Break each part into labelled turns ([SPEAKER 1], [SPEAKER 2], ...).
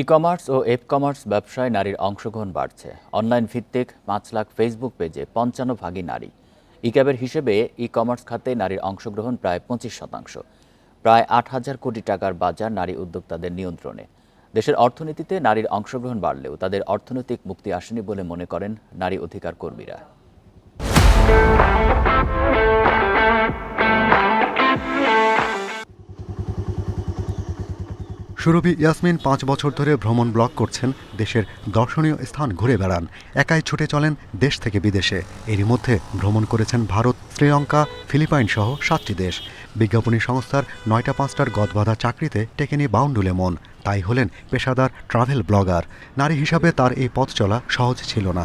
[SPEAKER 1] ই commerce ও F commerce ব্যবসায় নারীর অংশগ্রহণ বাড়ছে। অনলাইন ভিত্তিক পাঁচ লাখ ফেসবুক পেজে পঞ্চান্ন ভাগই নারী। ই ক্যাবের হিসেবে ই কমার্স খাতে নারীর অংশগ্রহণ প্রায় পঁচিশ শতাংশ। প্রায় আট হাজার কোটি টাকার বাজার নারী উদ্যোক্তাদের নিয়ন্ত্রণে। দেশের অর্থনীতিতে নারীর অংশগ্রহণ বাড়লেও তাদের অর্থনৈতিক মুক্তি আসেনি বলে মনে করেন নারী অধিকার কর্মীরা।
[SPEAKER 2] সুরভি ইয়াসমিন পাঁচ বছর ধরে ভ্রমণ ব্লগ করছেন, দেশের দর্শনীয় স্থান ঘুরে বেড়ান। একাই ছুটে চলেন দেশ থেকে বিদেশে। এরই মধ্যে ভ্রমণ করেছেন ভারত, শ্রীলঙ্কা, ফিলিপাইন সহ সাতটি দেশ। বিজ্ঞাপনী সংস্থার নয়টা পাঁচটার গদবাধা চাকরিতে টেকেনি বাউন্ডুলে মন। তাই হলেন পেশাদার ট্রাভেল ব্লগার। নারী হিসাবে তার এই পথ চলা সহজ ছিল না।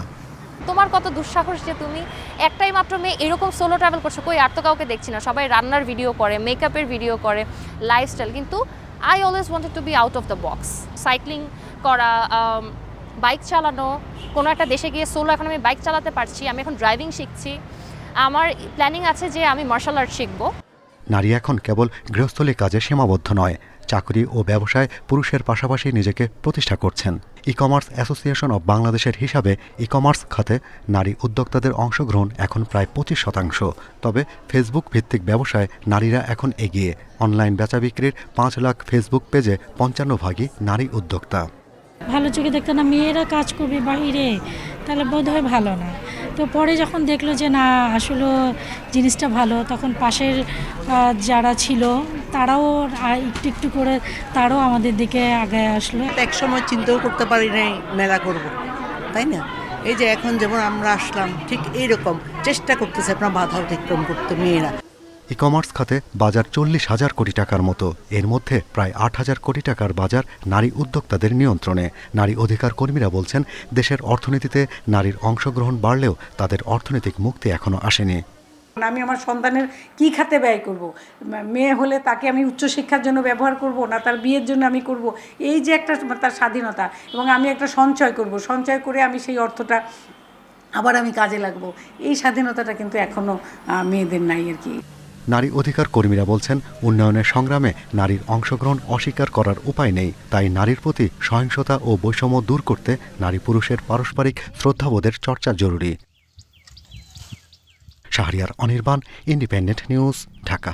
[SPEAKER 3] তোমার কত দুঃসাহস যে তুমি একটাই মাত্র মেয়ে, এরকম সোলো ট্রাভেল করছ। কই, আর তো কাউকে দেখছি না। সবাই রান্নার ভিডিও করে মেকআপের ভিডিও করে লাইফস্টাইল কিন্তু I always wanted to be out of the box cycling করা বাইক চালানো, কোনো একটা দেশে গিয়ে সোলো এখন আমি বাইক চালাতে পারছি, আমি এখন ড্রাইভিং শিখছি। আমার প্ল্যানিং আছে যে আমি মার্শাল আর্ট শিখব।
[SPEAKER 2] নারী এখন কেবল গৃহস্থলী কাজে সীমাবদ্ধ নয়, চাকরি ও ব্যবসায় পুরুষের পাশাপাশি নিজেকে প্রতিষ্ঠা করছেন। ই কমার্স অ্যাসোসিয়েশন অব বাংলাদেশের হিসাবে ই কমার্স খাতে নারী উদ্যোক্তাদের অংশগ্রহণ এখন প্রায় পঁচিশ শতাংশ। তবে ফেসবুক ভিত্তিক ব্যবসায় নারীরা এখন এগিয়ে। অনলাইন বেচা বিক্রির পাঁচ লাখ ফেসবুক পেজে পঞ্চান্ন ভাগই নারী উদ্যোক্তা।
[SPEAKER 4] ভালো চোখে দেখতো না, মেয়েরা কাজ করবে বাইরে তাহলে বোধ হয় ভালো না। তো পরে যখন দেখল যে না, আসলে জিনিসটা ভালো, তখন পাশের যারা ছিল, তারাও একটু একটু করে তারাও আমাদের দিকে আগায় আসলো।
[SPEAKER 5] এক সময় চিন্তাও করতে পারি নাই, মেলা করব, তাই না? এই যে এখন যেমন আমরা আসলাম, ঠিক এইরকম, চেষ্টা করতেছে আপনার বাধা অতিক্রম করতে, মেয়েরা।
[SPEAKER 2] ই কমার্স খাতে বাজার চল্লিশ হাজার কোটি টাকার মতো। এর মধ্যে প্রায় আট হাজার কোটি টাকার বাজার নারী উদ্যোক্তাদের নিয়ন্ত্রণে। নারী অধিকার কর্মীরা বলছেন, দেশের অর্থনীতিতে নারীর অংশগ্রহণ বাড়লেও তাদের অর্থনৈতিক মুক্তি এখনও আসেনি।
[SPEAKER 6] আমি আমার সন্তানের কি খাতে ব্যয় করব? মেয়ে হলে তাকে আমি উচ্চশিক্ষার জন্য ব্যবহার করব না তার বিয়ের জন্য আমি করব? এই যে একটা তার স্বাধীনতা এবং আমি একটা সঞ্চয় করব। সঞ্চয় করে আমি সেই অর্থটা আবার আমি কাজে লাগবো। এই স্বাধীনতাটা কিন্তু এখনও মেয়েদের নাই আর কি।
[SPEAKER 2] নারী অধিকার কর্মীরা বলছেন, উন্নয়নের সংগ্রামে নারীর অংশগ্রহণ অস্বীকার করার উপায় নেই। তাই নারীর প্রতি সহিংসতা ও বৈষম্য দূর করতে নারী পুরুষের পারস্পরিক শ্রদ্ধাবোধের চর্চা জরুরি। Shahriar Anirban Independent News Dhaka.